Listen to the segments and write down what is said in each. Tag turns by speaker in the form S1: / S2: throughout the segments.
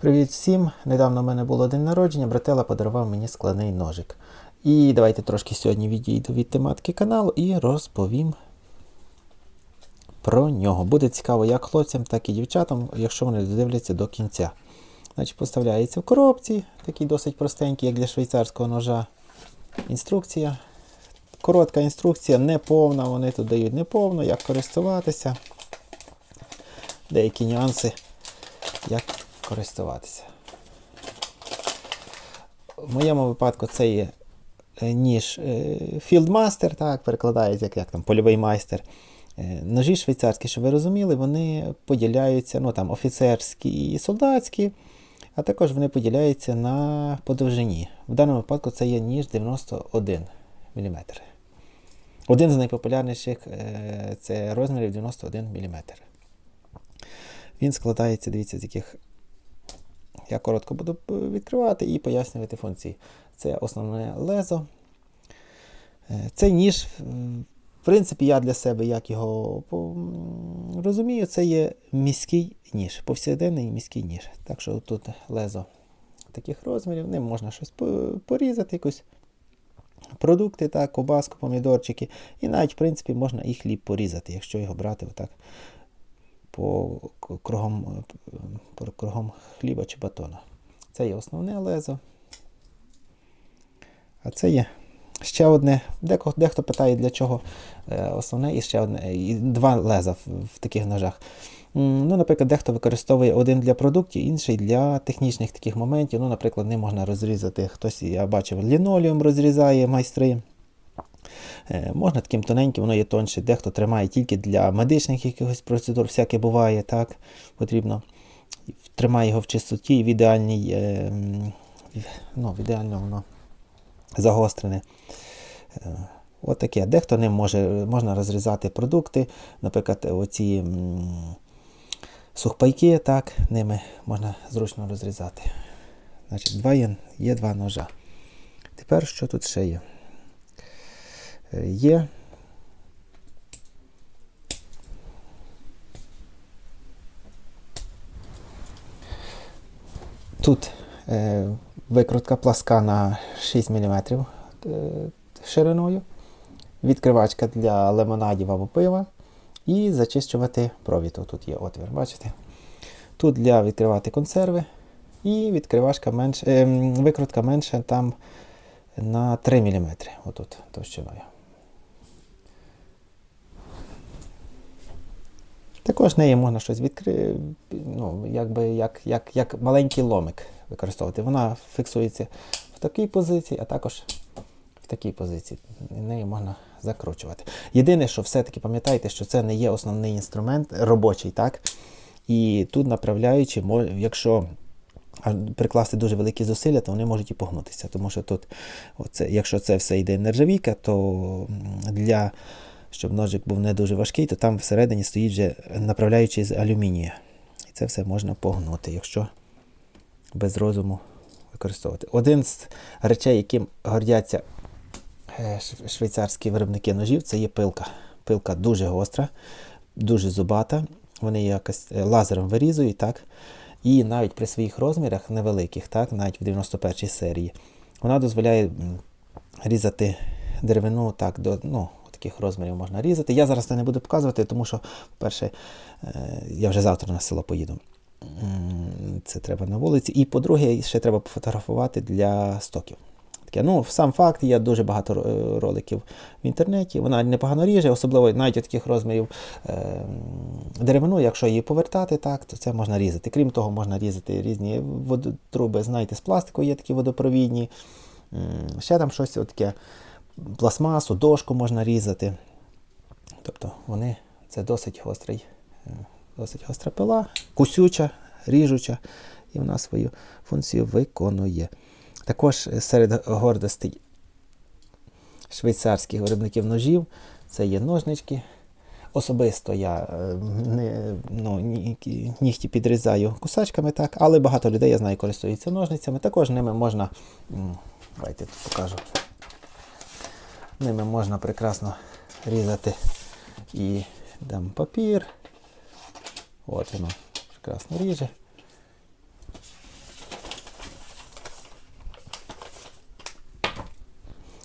S1: Привіт всім! Недавно в мене було день народження, братела подарував мені складний ножик. І давайте трошки сьогодні відійду від тематики каналу і розповім про нього. Буде цікаво як хлопцям, так і дівчатам, якщо вони дивляться до кінця. Значить, поставляється в коробці, такий досить простенький, як для швейцарського ножа. Інструкція. Коротка інструкція, не повна, вони тут дають не повну, як користуватися. Деякі нюанси, як користуватися. В моєму випадку це є е, ніж Fieldmaster, так, перекладається як, як там, польовий майстер. Е, Ножі швейцарські, щоб ви розуміли, вони поділяються, ну там офіцерські і солдатські, а також вони поділяються на подовжині. В даному випадку це є ніж 91 мм. Один з найпопулярніших е, це розмірів 91 мм. Він складається, дивіться, з яких я коротко буду відкривати і пояснювати функції. Це основне лезо. Е, Цей ніж, в принципі, я для себе як його розумію, це є міський ніж, повсякденний міський ніж. Так що тут лезо таких розмірів, ним можна щось порізати, якусь продукти, так, кобаску, помідорчики. І навіть, в принципі, можна і хліб порізати, якщо його брати отак по кругом, е, по кругом хліба чи батона. Це є основне лезо. А це є ще одне. Деко, дехто питає, для чого е, основне і ще одне. І два леза в, в таких ножах. Ну, наприклад, дехто використовує один для продуктів, інший для технічних таких моментів. Ну, наприклад, не можна розрізати. Хтось, я бачив, лінолеум розрізає майстри. Е, Можна таким тоненьким, воно є тонше. Дехто тримає тільки для медичних якихось процедур, всяке буває, так, потрібно. Тримає його в чистоті, в ідеальній, е, ну, в ідеально воно загострене. Е, От таке. Дехто ним може, можна розрізати продукти, наприклад, оці сухпайки, так, ними можна зручно розрізати. Значить, два є, є два ножа. Тепер що тут ще є? Є тут е, викрутка пласка на 6 мм е, шириною, відкривачка для лимонадів або пива, і зачищувати провід. Тут є отвір, бачите? Тут для відкривати консерви, і відкривачка менш, е, викрутка менша там на 3 мм. Отут товщиною. Також нею можна щось відкрити, ну, якби як, як, як маленький ломик використовувати. Вона фіксується в такій позиції, а також в такій позиції. Нею можна закручувати. Єдине, що все-таки пам'ятайте, що це не є основний інструмент робочий, так? І тут направляючи, якщо прикласти дуже великі зусилля, то вони можуть і погнутися. Тому що тут, оце, якщо це все йде нержавійка, то для щоб ножик був не дуже важкий, то там всередині стоїть вже направляючий з алюмінія. І це все можна погнути, якщо без розуму використовувати. Один з речей, яким гордяться е, швейцарські виробники ножів, це є пилка. Пилка дуже гостра, дуже зубата. Вони якось е, лазером вирізують, так? І навіть при своїх розмірах невеликих, так, навіть в 91 й серії, вона дозволяє різати деревину так, до ну, таких розмірів можна різати. Я зараз це не буду показувати, тому що, по-перше, е, я вже завтра на село поїду. Це треба на вулиці. І по-друге, ще треба пофотографувати для стоків. Таке, ну, сам факт, є дуже багато роликів в інтернеті. Вона непогано ріже, особливо навіть у таких розмірів е, деревину, якщо її повертати, так, то це можна різати. Крім того, можна різати різні водотруби, знаєте, з пластику є такі водопровідні. Ще там щось таке, пластмасу, дошку можна різати. Тобто вони це досить гострий, е, досить гостра пила, кусюча, ріжуча, і вона свою функцію виконує. Також е, серед гордостей швейцарських виробників ножів це є ножнички. Особисто я е, не, ну, ні- нігті підрізаю кусачками, так, але багато людей, я знаю, користуються ножницями. Також ними можна. Давайте тут покажу. Ними можна прекрасно різати і там папір. От воно прекрасно ріже.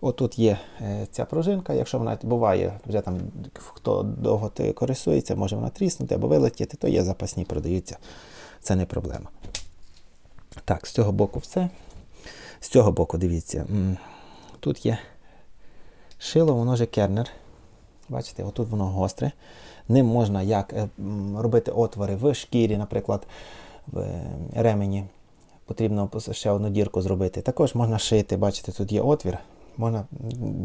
S1: Отут є е, ця пружинка, якщо вона буває, вже там хто довго користується, може вона тріснути або вилетіти, то є запасні, продаються, це не проблема. Так, з цього боку все. З цього боку, дивіться, тут є шило, воно же кернер. Бачите, отут воно гостре. Ним можна як е, робити отвори в шкірі, наприклад, в е, ремені. Потрібно ще одну дірку зробити. Також можна шити, бачите, тут є отвір. Можна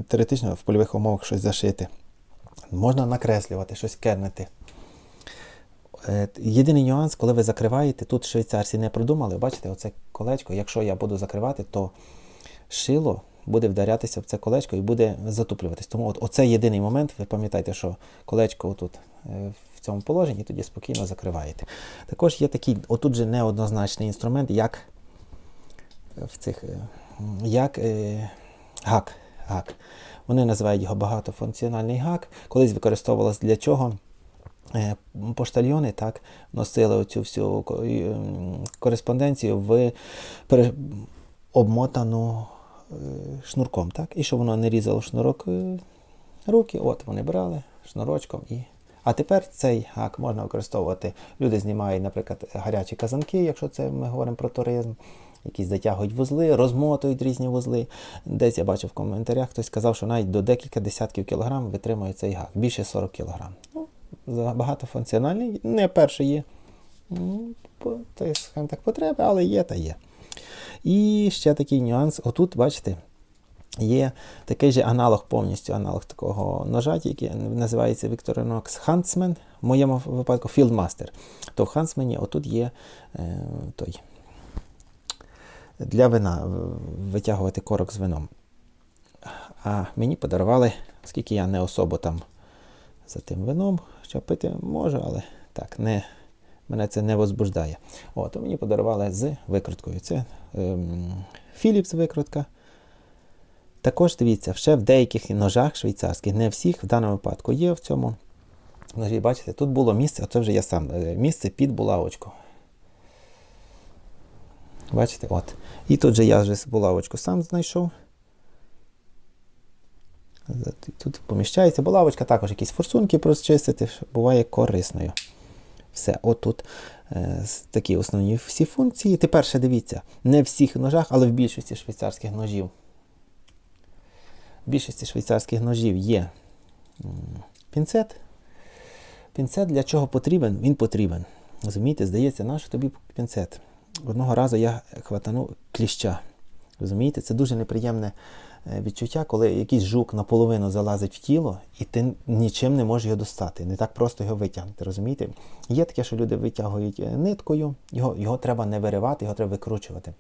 S1: теоретично в польових умовах щось зашити. Можна накреслювати, щось кернити. Е, Єдиний нюанс, коли ви закриваєте, тут швейцарці не продумали, бачите, оце колечко, якщо я буду закривати, то шило буде вдарятися в це колечко і буде затуплюватись. Тому от, оце єдиний момент, ви пам'ятаєте, що колечко отут е, в цьому положенні, тоді спокійно закриваєте. Також є такий, отут же неоднозначний інструмент, як в цих, е, як е, гак. гак. Вони називають його багатофункціональний гак. Колись використовувалось для чого? Е, Поштальйони так носили оцю всю кореспонденцію в обмотану е, шнурком, так? І щоб воно не різало шнурок е, руки, от вони брали шнурочком і. А тепер цей гак можна використовувати. Люди знімають, наприклад, гарячі казанки, якщо це ми говоримо про туризм, якісь затягують вузли, розмотують різні вузли. Десь я бачив в коментарях, хтось сказав, що навіть до декілька десятків кілограм витримує цей гак, більше 40 кілограм. Ну, багатофункціональний, не перший є. Ну, так, потреби, але є та є. І ще такий нюанс. Отут, бачите, є такий же аналог, повністю аналог такого ножа, який називається Victorinox Huntsman, в моєму випадку Fieldmaster. То в Huntsman отут є е, той для вина витягувати корок з вином. А мені подарували, оскільки я не особо там за тим вином, що пити можу, але так, не, мене це не возбуждає. От, мені подарували з викруткою. Це ем, Philips викрутка. Також дивіться, ще в деяких ножах швейцарських, не всіх, в даному випадку є в цьому ножі, бачите, тут було місце, оце вже я сам, е, місце під булавочку. Бачите, от. І тут же я вже булавочку сам знайшов. Тут поміщається булавочка, також якісь форсунки прочистити, буває корисною. Все, отут е, такі основні всі функції. Тепер ще дивіться, не в всіх ножах, але в більшості швейцарських ножів. В більшості швейцарських ножів є пінцет. Пінцет для чого потрібен? Він потрібен. Розумієте, здається, нащо тобі пінцет? Одного разу я хватанув кліща. Розумієте, це дуже неприємне відчуття, коли якийсь жук наполовину залазить в тіло, і ти нічим не можеш його достати. Не так просто його витягнути. Розумієте? Є таке, що люди витягують е, ниткою, його, його треба не виривати, його треба викручувати.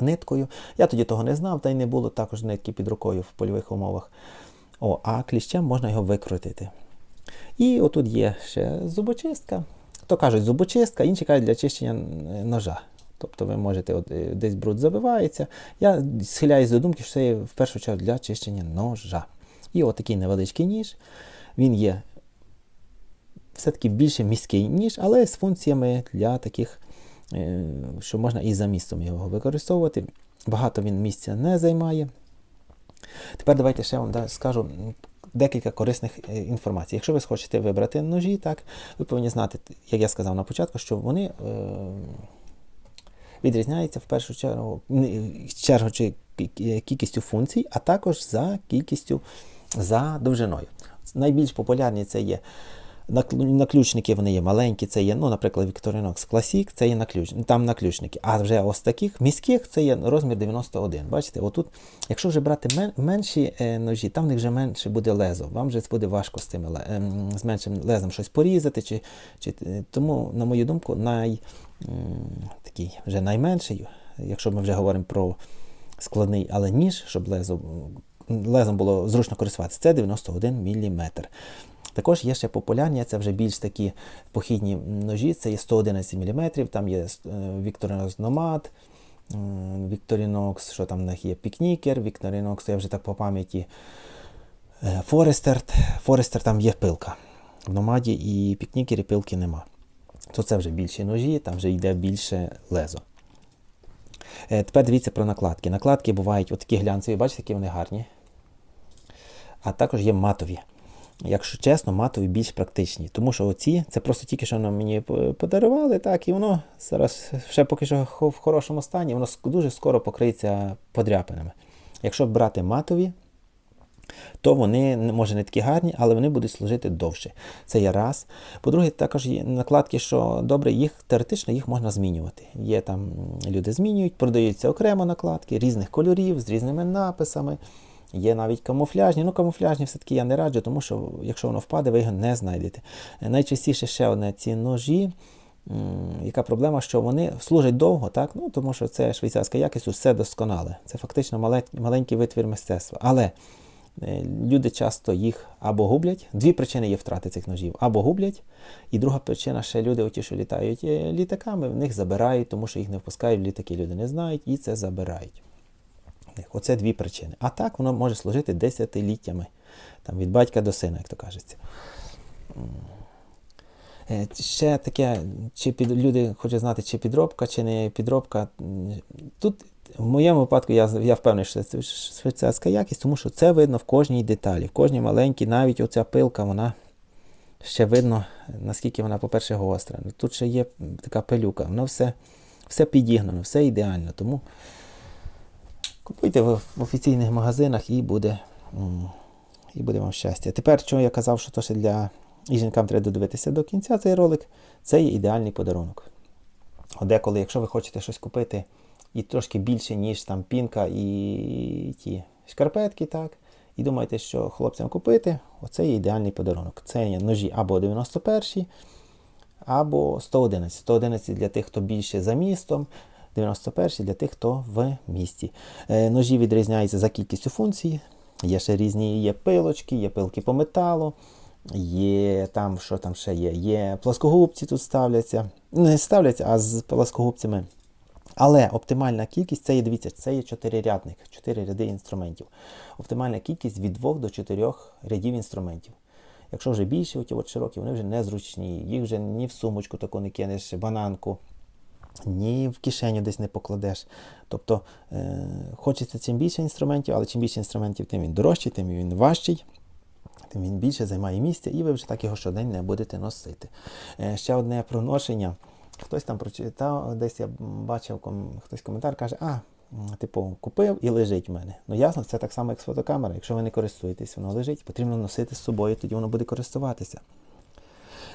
S1: Ниткою. Я тоді того не знав, та й не було також нитки під рукою в польових умовах. О, а кліщем можна його викрутити. І отут є ще зубочистка. То кажуть зубочистка, інші кажуть для чищення е, ножа. Тобто ви можете, от, е, десь бруд забивається. Я схиляюсь до думки, що це є в першу чергу для чищення ножа. І отакий невеличкий ніж. Він є все-таки більше міський ніж, але з функціями для таких, е, що можна і за містом його використовувати. Багато він місця не займає. Тепер давайте ще вам скажу декілька корисних е, інформацій. Якщо ви хочете вибрати ножі, так, ви повинні знати, як я сказав на початку, що вони е, відрізняються в першу чергу, чергу чи кількістю функцій, а також за кількістю за довжиною. Найбільш популярні це є наключники, вони є маленькі, це є, ну, наприклад, Victorinox Classic, це є наключ... там наключники. А вже ось таких міських це є розмір 91. Бачите, отут, якщо вже брати мен... менші е, ножі, там в них вже менше буде лезо. Вам вже буде важко з тими ем, з меншим лезом щось порізати. Чи... Чи... е, Тому, на мою думку, най... такий вже найменший, якщо ми вже говоримо про складний, але ніж, щоб лезо, лезом було зручно користуватися, це 91 мм. Також є ще популярні, це вже більш такі похідні ножі, це є 111 мм, там є Victorinox Nomad, Victorinox, що там в них є Пікнікер, Victorinox, я вже так по пам'яті. е, Forester, Forester там є пилка. В Номаді і Пікнікері пилки нема. То це вже більші ножі, там вже йде більше лезо. Е, Тепер дивіться про накладки. Накладки бувають отакі глянцеві, бачите, які вони гарні. а також є матові. Якщо чесно, матові більш практичні. Тому що оці, це просто тільки що нам мені подарували, так, і воно зараз ще поки що в хорошому стані, воно дуже скоро покриється подряпинами. Якщо брати матові, то вони може не такі гарні, але вони будуть служити довше. Це є раз. По-друге, також є накладки, що добре, їх теоретично їх можна змінювати. Є там люди змінюють, продаються окремо накладки різних кольорів з різними написами. Є навіть камуфляжні. Ну, камуфляжні все-таки я не раджу, тому що якщо воно впаде, ви його не знайдете. Е, Найчастіше ще одне ці ножі. Яка проблема, що вони служать довго, так? Ну, тому що це швейцарська якість, все досконале. Це фактично маленький витвір мистецтва. Але Е, Люди часто їх або гублять. Дві причини є втрати цих ножів. Або гублять, і друга причина ще люди, оті, що літають е, літаками, в них забирають, тому що їх не впускають в літаки. Люди не знають і це забирають. В. Оце дві причини. А так воно може служити десятиліттями. Там, від батька до сина, як то кажеться. Е, Ще таке, чи під, люди хочуть знати, чи підробка, чи не підробка. Тут в моєму випадку я, я впевнений, що це швейцарська якість, тому що це видно в кожній деталі, в кожній маленькій, навіть оця пилка, вона ще видно, наскільки вона, по-перше, гостра. Тут ще є така пилюка, воно все, все підігнано, все ідеально. Тому купуйте в, офіційних магазинах і буде, і буде вам щастя. Тепер, що я казав, що то ще для і жінкам треба додивитися до кінця цей ролик, це є ідеальний подарунок. Деколи, якщо ви хочете щось купити і трошки більше, ніж там пінка і ті шкарпетки, так, і думаєте, що хлопцям купити, оце є ідеальний подарунок. Це є ножі або 91, або 111. 111 для тих, хто більше за містом, 91 для тих, хто в місті. Е, Ножі відрізняються за кількістю функцій. Є ще різні є пилочки, є пилки по металу, є там, що там ще є, є плоскогубці тут ставляться. Не ставляться, а з плоскогубцями. Але оптимальна кількість це є, дивіться, це є чотирирядник, чотири ряди інструментів. Оптимальна кількість від 2 до 4 рядів інструментів. Якщо вже більше, оті от широкі, вони вже незручні. Їх вже ні в сумочку таку не кинеш, бананку, ні в кишеню десь не покладеш. Тобто е, хочеться чим більше інструментів, але чим більше інструментів, тим він дорожчий, тим він важчий. Тим він більше займає місця, і ви вже так його щодень не будете носити. Е, ще одне про ношення. Хтось там прочитав, десь я бачив ком- хтось коментар каже, а, типу, купив і лежить в мене. Ну ясно, це так само, як з фотокамери. Якщо ви не користуєтесь, воно лежить, потрібно носити з собою, тоді воно буде користуватися.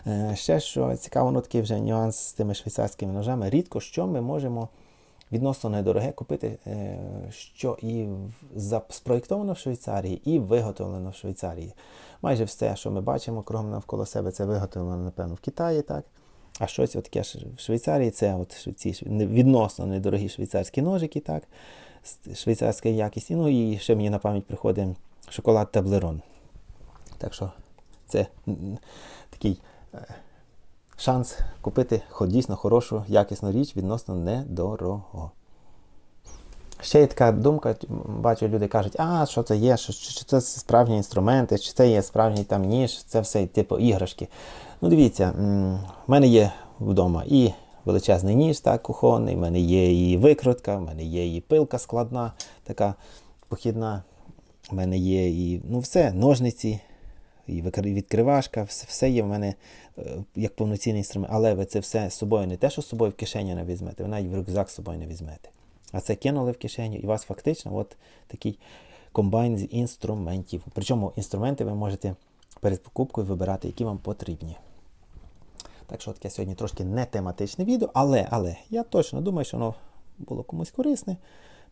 S1: Е, Ще що цікаво, ну такий вже нюанс з тими швейцарськими ножами. Рідко що ми можемо відносно недороге купити, е, що і спроєктовано в Швейцарії, і виготовлено в Швейцарії. Майже все, що ми бачимо кругом навколо себе, це виготовлено, напевно, в Китаї, так? А щось таке в Швейцарії це от ці відносно недорогі швейцарські ножики, так? Швейцарська якість. Ну і ще мені на пам'ять приходить шоколад Таблерон. Так що це такий шанс купити дійсно хорошу, якісну річ відносно недорого. Ще є така думка, бачу, люди кажуть, а що це є, що, що це справжні інструменти, чи це є справжній там ніж, це все типу іграшки. Ну, дивіться, в мене є вдома і величезний ніж, так, кухонний, в мене є і викрутка, в мене є і пилка складна, така похідна, в мене є і ну, все, ножниці, і відкривашка, все, є в мене е, як повноцінний інструмент. Але ви це все з собою не те, що з собою в кишеню не візьмете, ви навіть в рюкзак з собою не візьмете. А це кинули в кишеню, і у вас фактично от такий комбайн з інструментів. Причому інструменти ви можете перед покупкою вибирати, які вам потрібні. Так що таке сьогодні трошки не тематичне відео, але, але я точно думаю, що воно було комусь корисне.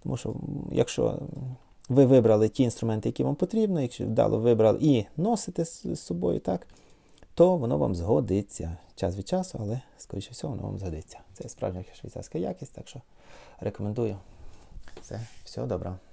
S1: Тому що якщо ви вибрали ті інструменти, які вам потрібно, якщо вдало вибрали і носите з собою, так, то воно вам згодиться. Час від часу, але, скоріше всього, воно вам згодиться. Це справжня швейцарська якість, так що рекомендую. Все, все доброго.